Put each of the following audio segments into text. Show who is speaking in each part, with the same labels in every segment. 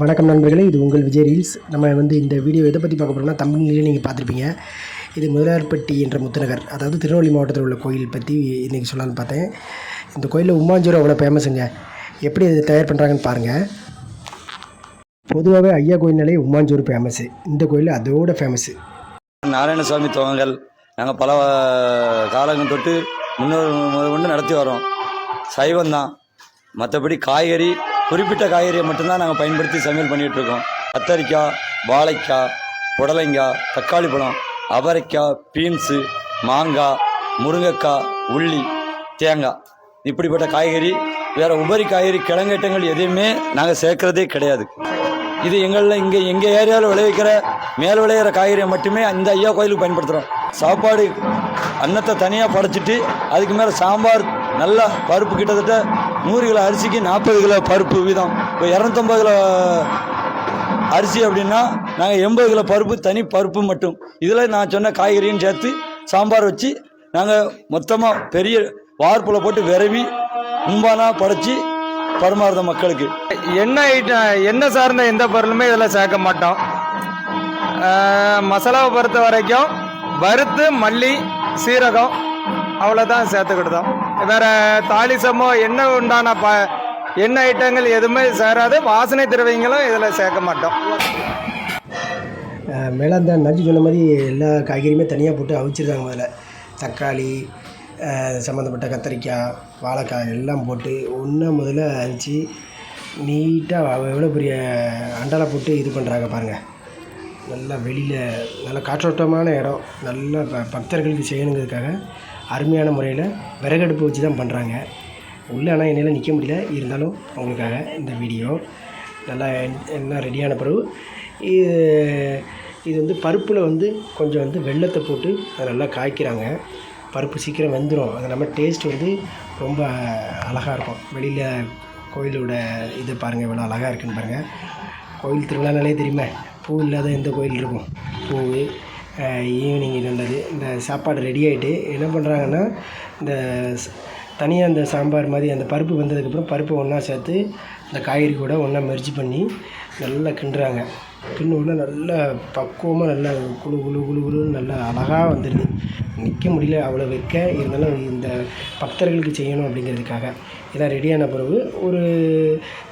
Speaker 1: வணக்கம் நண்பர்களே இது உங்கள் விஜய் ரீல்ஸ். நம்ம வந்து இந்த வீடியோ எதை பற்றி பார்க்க போகிறோம்னா தமிழ்லேயே நீங்கள் பார்த்துருப்பீங்க. இது முதலார்பட்டி என்ற முத்துநகர் அதாவது திருநெல்வேலி மாவட்டத்தில் உள்ள கோயில் பற்றி இன்றைக்கி சொல்லலாம்னு பார்த்தேன். இந்த கோயிலில் உமாஞ்சூர் அவ்வளோ ஃபேமஸுங்க எப்படி இது தயார் பண்ணுறாங்கன்னு பாருங்கள் பொதுவாகவே ஐயா கோயில்னாலே உமாஞ்சூர் ஃபேமஸ்ஸு இந்த கோயில் அதோட ஃபேமஸ்ஸு
Speaker 2: நாராயணசாமி துவங்கல் நாங்கள் பல காலங்கள் தொட்டு முன்னோர் முதல் கொண்டு நடத்தி வரோம் சைவம் தான் மற்றபடி காய்கறி குறிப்பிட்ட காய்கறியை மட்டும்தான் நாங்கள் பயன்படுத்தி சமையல் பண்ணிகிட்ருக்கோம் கத்தரிக்காய் வாழைக்காய் புடலைங்காய் தக்காளி பழம் அவரைக்காய் பீன்ஸு மாங்காய் முருங்கைக்காய் உள்ளி தேங்காய். இப்படிப்பட்ட காய்கறி வேறு உபரி காய்கறி கிழங்கட்டங்கள் எதையுமே நாங்கள் சேர்க்குறதே கிடையாது. இது எங்களில் இங்கே எங்கள் ஏரியாவில் விளைவிக்கிற மேல் விளையிற காய்கறியை மட்டுமே இந்த ஐயா கோயிலுக்கு பயன்படுத்துகிறோம் சாப்பாடு அன்னத்தை தனியாக படைச்சிட்டு அதுக்கு மேலே சாம்பார் நல்லா பருப்பு கிட்டத்தட்ட நூறு கிலோ அரிசிக்கு நாற்பது கிலோ பருப்பு வீதம். இப்போ இரநூத்தம்பது கிலோ அரிசி அப்படின்னா நாங்கள் எண்பது கிலோ பருப்பு தனி பருப்பு மட்டும். இதில் நான் சொன்ன காய்கறியும் சேர்த்து சாம்பார் வச்சு நாங்கள் மொத்தமாக பெரிய வார்ப்பில் போட்டு விரவி மும்பானா படைச்சி பரிமாறுத மக்களுக்கு.
Speaker 3: எண்ணெய் ஐட்டம் என்ன சார்ந்த எந்த பொருளுமே இதில் சேர்க்க மாட்டோம். மசாலாவை பொறுத்த வரைக்கும் வறுத்து மல்லி சீரகம் அவ்வளோதான் சேர்த்துக்கிட்டோம். வேற தாலிசமோ என்ன உண்டான ப என்ன ஐட்டங்கள் எதுவுமே சேராது. வாசனை திரவியங்களும் இதில் சேர்க்க மாட்டோம்.
Speaker 1: மேலே அந்த நஞ்சு சொன்ன மாதிரி எல்லா காய்கறியுமே தனியாக போட்டு அவிச்சிருக்காங்க முதல்ல தக்காளி சம்மந்தப்பட்ட கத்திரிக்காய் வாழைக்காய் எல்லாம் போட்டு ஒன்றா முதல்ல அரிச்சு நீட்டாக எவ்வளோ பெரிய அண்டால போட்டு இது பண்ணுறாங்க பாருங்கள் நல்லா வெளியில் நல்ல காற்றோட்டமான இடம். நல்ல ப பக்தர்களுக்கு செய்யணுங்கிறதுக்காக அருமையான முறையில் விறகடுப்பு வச்சு தான் பண்ணுறாங்க உள்ளே ஆனால் என்னால் நிற்க முடியல. இருந்தாலும் அவங்களுக்காக இந்த வீடியோ நல்லா என்ன எல்லாம் ரெடியான பிறகு இது இது வந்து பருப்பில் வந்து கொஞ்சம் வந்து வெள்ளத்தை போட்டு அதை நல்லா காய்க்கிறாங்க. பருப்பு சீக்கிரம் வெந்துடும் அது நம்ம டேஸ்ட் வந்து ரொம்ப அழகாக இருக்கும். வெளியில் கோயிலோட இது பாருங்கள் இவ்வளோ அழகாக இருக்குன்னு பாருங்கள் கோயில் திருவிழானாலே தெரியுமே பூ இல்லாத எந்த கோயில் இருக்கும்? பூ ஈவினிங் இருந்தது இந்த சாப்பாடு ரெடி ஆகிட்டு என்ன பண்ணுறாங்கன்னா இந்த தனியாக இந்த சாம்பார் மாதிரி அந்த பருப்பு வந்ததுக்கப்புறம் பருப்பை ஒன்றா சேர்த்து இந்த காய்கறி கூட ஒன்றா மெர்ஜி பண்ணி நல்லா கிண்டுறாங்க. கிண்டு உடனே நல்லா பக்குவமாக நல்லா குழு குழு குழு குழுன்னு நல்லா அழகாக வந்துடுது நிற்க முடியல அவ்வளோ வைக்க. இருந்தாலும் இந்த பக்தர்களுக்கு செய்யணும் அப்படிங்கிறதுக்காக. இதான் ரெடியான பிறகு ஒரு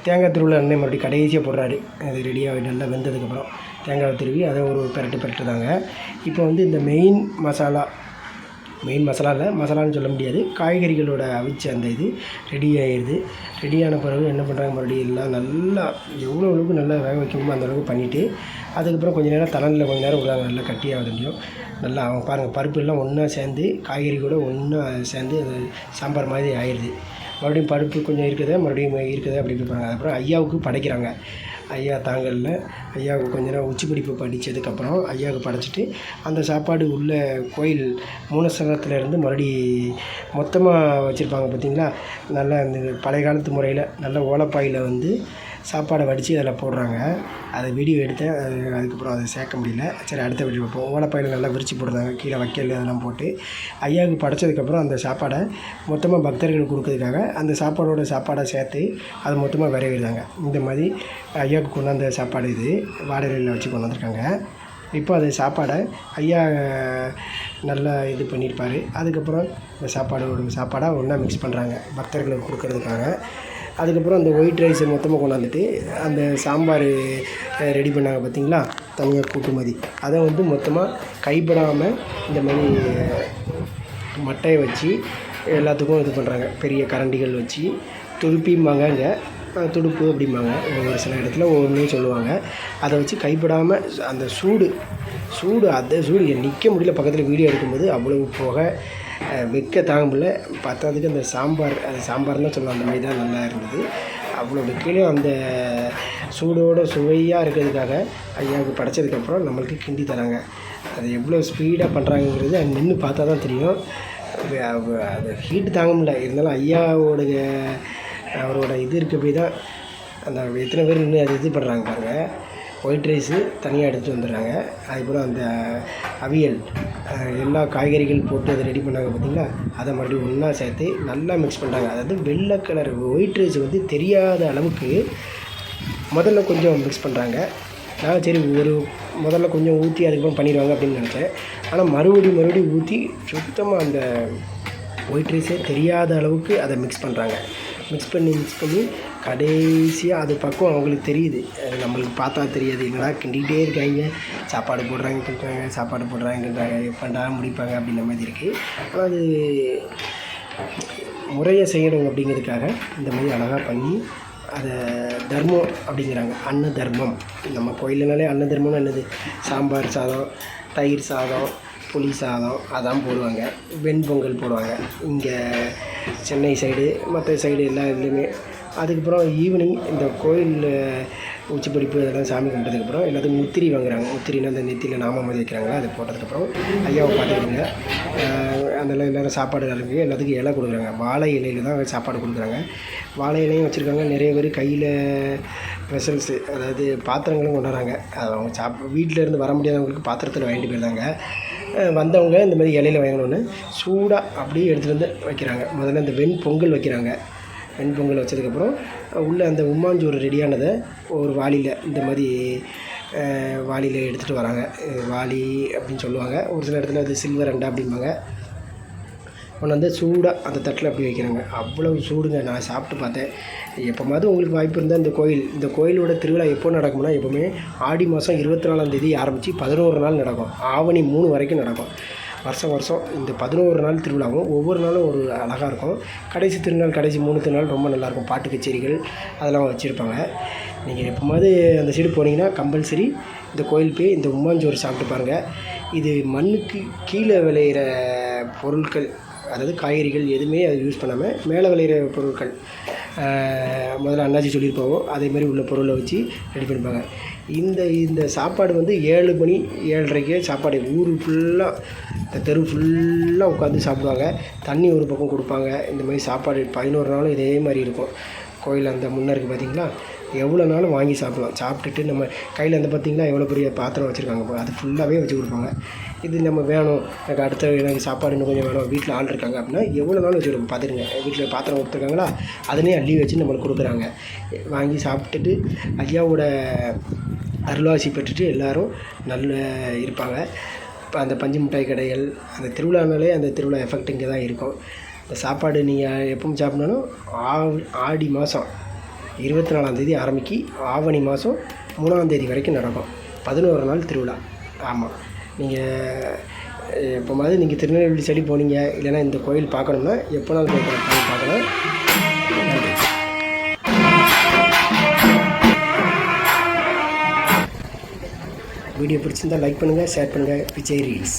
Speaker 1: தேங்காய் திருவிழா அண்ணன் மறுபடியும் கடைசியாக போடுறாரு. அது ரெடியாக நல்லா வெந்ததுக்கப்புறம் தேங்காய் திருவி அதை ஒரு பெரட்டு பெரட்டுதாங்க. இப்போ வந்து இந்த மெயின் மசாலா மெயின் மசாலா இல்லை மசாலான்னு சொல்ல முடியாது. காய்கறிகளோட அவிச்ச அந்த இது ரெடி ஆயிடுது ரெடியான பிறகு என்ன பண்ணுறாங்க மறுபடியும் எல்லாம் நல்லா எவ்வளோ அளவுக்கு நல்லா வேக வைக்கணுமோ அந்த அளவுக்கு பண்ணிவிட்டு அதுக்கப்புறம் கொஞ்ச நேரம் தலனில் கொஞ்ச நேரம் விடுறாங்க நல்லா கட்டியாக முடியும். நல்லா அவங்க பாருங்கள் பருப்பு எல்லாம் ஒன்றா சேர்ந்து காய்கறி கூட ஒன்றா சேர்ந்து அது சாம்பார் மாதிரி ஆயிடுது மறுபடியும் பருப்பு கொஞ்சம் இருக்குது மறுபடியும் இருக்குது அப்படி அப்புறம் ஐயாவுக்கு படைக்கிறாங்க. ஐயா தாங்கல்ல. ஐயாவுக்கு கொஞ்ச நேரம் உச்சி படிப்பு படித்ததுக்கப்புறம் ஐயாவுக்கு படைச்சிட்டு அந்த சாப்பாடு உள்ள கோயில் மூலஸ்தானத்துல மறுபடி மொத்தமாக வச்சுருப்பாங்க பார்த்தீங்களா நல்லா இந்த பழைய காலத்து முறையில் நல்ல ஓலப்பாயில் வந்து சாப்பாடை வடித்து அதில் போடுறாங்க. அதை வீடியோ எடுத்தேன். அது அதுக்கப்புறம் அதை சேர்க்க முடியல. சரி அடுத்த வீடியோ வைப்போம் ஓலப்பாயில் நல்லா விரித்து போடுறாங்க. கீழே வைக்கல் அதெல்லாம் போட்டு ஐயாவுக்கு படைச்சதுக்கப்புறம் அந்த சாப்பாடை மொத்தமாக பக்தர்களுக்கு கொடுக்கறதுக்காக அந்த சாப்பாடோட சாப்பாடை சேர்த்து அதை மொத்தமாக விரைவிடுறாங்க. இந்த மாதிரி ஐயாவுக்கு கொண்டாந்த சாப்பாடு இது. வாடகையில் வச்சு கொண்டு வந்திருக்காங்க. இப்போ அது சாப்பாடை ஐயா நல்லா இது பண்ணியிருப்பார். அதுக்கப்புறம் இந்த சாப்பாடு சாப்பாடாக ஒன்றா மிக்ஸ் பண்ணுறாங்க பக்தர்களுக்கு கொடுக்கறதுக்காக. அதுக்கப்புறம் அந்த ஒயிட் ரைஸை மொத்தமாக கொண்டாந்துட்டு அந்த சாம்பார் ரெடி பண்ணாங்க பார்த்தீங்களா தனியாக கூட்டுமதி. அதை வந்து மொத்தமாக கைப்படாமல் இந்த மாதிரி மட்டையை வச்சு எல்லாத்துக்கும் இது பண்ணுறாங்க பெரிய கரண்டிகள் வச்சு துடுப்பிம்பாங்க இங்கே துடுப்பு அப்படிம்பாங்க. ஒரு சில இடத்துல ஒவ்வொன்றையும் சொல்லுவாங்க. அதை வச்சு கைப்படாமல் அந்த சூடு சூடு அந்த சூடு நிற்க முடியல. பக்கத்தில் வீடியோ எடுக்கும்போது அவ்வளவு புகை. விற்க தாங்க முடியல பத்தாததுக்கு அந்த சாம்பார் அது சாம்பார்னு தான் சொல்லலாம் அந்த மாதிரி தான் நல்லா இருந்தது. அவ்வளோ விற்கலையும் அந்த சூடோட சுவையாக இருக்கிறதுக்காக ஐயாவுக்கு படைச்சதுக்கப்புறம் நம்மளுக்கு கிண்டி தராங்க. அது எவ்வளோ ஸ்பீடாக பண்ணுறாங்கங்கிறது அங்கே நின்று பார்த்தா தான் தெரியும். அது ஹீட் தாங்க முடியல இருந்தாலும் ஐயாவோடைய அவரோட இது இருக்க போய் தான் அந்த எத்தனை பேர் நின்று அது இது பண்ணுறாங்க பாருங்கள் ஒயிட் ரைஸு தனியாக எடுத்துகிட்டு வந்துடுறாங்க. அதுக்கப்புறம் அந்த அவியல் எல்லா காய்கறிகள் போட்டு அதை ரெடி பண்ணாங்க பார்த்தீங்களா? அதை மறுபடியும் ஒன்றா சேர்த்து நல்லா மிக்ஸ் பண்ணுறாங்க அதாவது வெள்ளை கலர் ஒயிட் ரைஸ் வந்து தெரியாத அளவுக்கு முதல்ல கொஞ்சம் மிக்ஸ் பண்ணுறாங்க நான் சரி ஒரு முதல்ல கொஞ்சம் ஊற்றி அதுக்கப்புறம் பண்ணிடுவாங்க அப்படின்னு நினச்சேன். ஆனால் மறுபடியும் மறுபடியும் ஊற்றி சுத்தமாக அந்த ஒயிட் ரைஸே தெரியாத அளவுக்கு அதை மிக்ஸ் பண்ணுறாங்க மிக்ஸ் பண்ணி மிக்ஸ் பண்ணி கடைசியாக அது பக்கம் அவங்களுக்கு தெரியுது. நம்மளுக்கு பார்த்தா தெரியாது. என்னடா கிண்டிகிட்டே இருக்காங்க. சாப்பாடு போடுறாங்க கிண்டுறாங்க சாப்பாடு போடுறாங்க கிண்டுறாங்க எப்படா முடிப்பாங்க அப்படின்ற மாதிரி இருக்குது ஆனால் அது முறையை செய்யணும் அப்படிங்கிறதுக்காக இந்த மாதிரி அழகாக பண்ணி அதை தர்மம் அப்படிங்கிறாங்க. அன்ன தர்மம். நம்ம கோயிலுனாலே அன்ன தர்மம்னு என்னது? சாம்பார் சாதம் தயிர் சாதம் புளி சாதம் அதான் போடுவாங்க. வெண்பொங்கல் போடுவாங்க. இங்கே சென்னை சைடு மற்ற சைடு எல்லா இதுலேயுமே அதுக்கப்புறம் ஈவினிங் இந்த கோயில் உச்சிப்படிப்பு அதெல்லாம் சாமி கும்பிட்டதுக்கப்புறம் எல்லாத்துக்கும் முத்திரி வாங்குறாங்க. முத்திரினா அந்த நெத்தியில் நாமம் மாதிரி வைக்கிறாங்களா? அது போட்டதுக்கப்புறம் ஐயாவை பார்த்துக்கிறாங்க அதெல்லாம் எல்லோரும் சாப்பாடு இறங்கி எல்லாத்துக்கும் இலை கொடுக்குறாங்க. வாழை இலையில் தான் சாப்பாடு கொடுக்குறாங்க. வாழை இலையும் வச்சுருக்காங்க. நிறைய பேர் கையில் ஸ்பெஷல்ஸு அதாவது பாத்திரங்களும் கொண்டாடுறாங்க அது அவங்க சாப் வீட்டில் இருந்து வர முடியாதவங்களுக்கு பாத்திரத்தில் வாங்கிட்டு போயிருந்தாங்க வந்தவங்க இந்த மாதிரி இலையில வாங்கணுன்னு சூடாக அப்படியே எடுத்துகிட்டு வந்து வைக்கிறாங்க. முதல்ல இந்த வெண் பொங்கல் வைக்கிறாங்க. வெண்பொங்கல் வச்சதுக்கப்புறம் உள்ளே அந்த உம்மாஞ்சோறு ரெடியானதை ஒரு வாளியில் இந்த மாதிரி வாளியில் எடுத்துகிட்டு வராங்க. வாளி அப்படின்னு சொல்லுவாங்க. ஒரு சில இடத்துல அது சில்வர் அண்டா அப்படிம்பாங்க. ஒன்று வந்து சூடாக அந்த தட்டில் அப்படி வைக்கிறாங்க. அவ்வளவு சூடுங்க. நான் சாப்பிட்டு பார்த்தேன். எப்போமாவது உங்களுக்கு வாய்ப்பு இருந்தால் இந்த கோயில் இந்த கோயிலோட திருவிழா எப்போ நடக்கும்னா எப்போவுமே ஆடி மாதம் இருபத்தி நாலாம் தேதி ஆரம்பித்து பதினோரு நாள் நடக்கும். ஆவணி மூணு வரைக்கும் நடக்கும். வருஷம் வருஷம் இந்த பதினோரு நாள் திருவிழாவும் ஒவ்வொரு நாளும் ஒரு அழகாக இருக்கும். கடைசி திருநாள் கடைசி மூணு திருநாள் ரொம்ப நல்லாயிருக்கும் பாட்டு கச்சேரிகள் அதெல்லாம் வச்சுருப்பாங்க. நீங்கள் எப்போமாவது அந்த சைடு போனீங்கன்னா கம்பல்சரி இந்த கோயில் போய் இந்த உமாஞ்சோறு சாப்பிட்டு பாருங்கள் இது மண்ணுக்கு கீழே விளையிற பொருட்கள் அதாவது காய்கறிகள் எதுவுமே அது யூஸ் பண்ணாமல் மேலே விளையிற பொருட்கள் முதல்ல அண்ணாச்சி சொல்லியிருப்பாவோ அதே மாதிரி உள்ள பொருளை வச்சு ரெடி பண்ணிப்பாங்க. இந்த இந்த சாப்பாடு வந்து ஏழு மணி ஏழரைக்கே சாப்பாடு. ஊர் ஃபுல்லாக இந்த தெரு ஃபுல்லாக உட்காந்து சாப்பிடுவாங்க. தண்ணி ஒரு பக்கம் கொடுப்பாங்க. இந்த மாதிரி சாப்பாடு பதினோரு நாளும் இதே மாதிரி இருக்கும். கோயில் அந்த முன்னே இருக்குது பார்த்தீங்களா? எவ்வளோ நாளும் வாங்கி சாப்பிடலாம் சாப்பிட்டுட்டு நம்ம கையில் அந்த பார்த்தீங்களா எவ்வளோ பெரிய பாத்திரம் வச்சுருக்காங்க அது ஃபுல்லாகவே வச்சு கொடுப்பாங்க. இது நம்ம வேணும். எனக்கு அடுத்த எனக்கு சாப்பாடு இன்னும் கொஞ்சம் வேணும். வீட்டில் ஆள் இருக்காங்க அப்படின்னா எவ்வளோ நாள் வச்சுருக்கோம் பார்த்துருங்க வீட்டில் பாத்திரம் கொடுத்துருக்காங்களா? அதுலேயே அள்ளி வச்சு நம்மளுக்கு கொடுக்குறாங்க. வாங்கி சாப்பிட்டுட்டு ஐயாவோட அருளாசி பெற்றுட்டு எல்லாரும் நல்ல இருப்பாங்க. இப்போ அந்த பஞ்சு மிட்டாய் கடைகள் அந்த திருவிழானாலே அந்த திருவிழா எஃபெக்ட் இங்கே தான் இருக்கும். இந்த சாப்பாடு நீங்கள் எப்பவும் சாப்பிடணும் ஆவ் ஆடி மாதம் இருபத்தி நாலாந்தேதி ஆரம்பிக்கு ஆவணி மாதம் மூணாந்தேதி வரைக்கும் நடக்கும். பதினோரு நாள் திருவிழா. ஆமாம் நீங்கள் எப்போ மாதிரி நீங்கள் திருநெல்வேலி சைடு போனீங்க இல்லைன்னா இந்த கோயில் பார்க்கணும்னா எப்போனாலும் போய் பா- பார்க்கலாம் வீடியோ பிடிச்சிருந்தா லைக் பண்ணுங்கள் ஷேர் பண்ணுங்கள் விஜய் ரீல்ஸ்